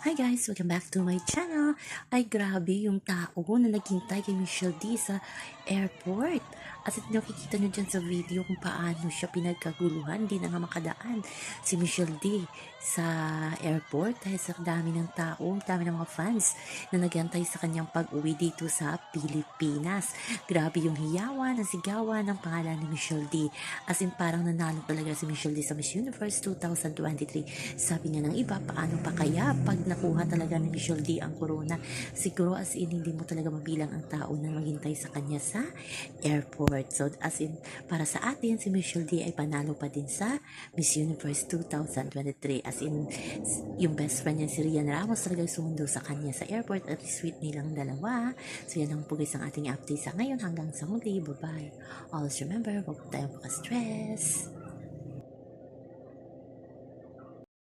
Hi guys! Welcome back to my channel. Ay grabe yung tao na naghintay kay Michelle D sa airport. At nakikita nyo dyan sa video kung paano siya pinagkaguluhan. Hindi na nga makadaan si Michelle D sa airport dahil sa dami ng tao, dami ng mga fans na naghantay sa kanyang pag-uwi dito sa Pilipinas. Grabe yung hiyawan, ang sigawan ng pangalan ni Michelle D. As in parang nanalo talaga si Michelle D sa Miss Universe 2023. Sabi nga ng iba, paano pa kaya pag nakuha talaga ni Michelle D ang corona? Siguro as in hindi mo talaga mabilang ang tao na maghintay sa kanya sa airport. So as in, para sa atin, si Michelle D ay panalo pa din sa Miss Universe 2023. As in, yung best friend niya si Rian Ramos talaga sumundo sa kanya sa airport at sweet nilang dalawa. So yan ang pugis ang ating update sa ngayon hanggang sa muli. Bye-bye. Always remember, huwag tayong makastress.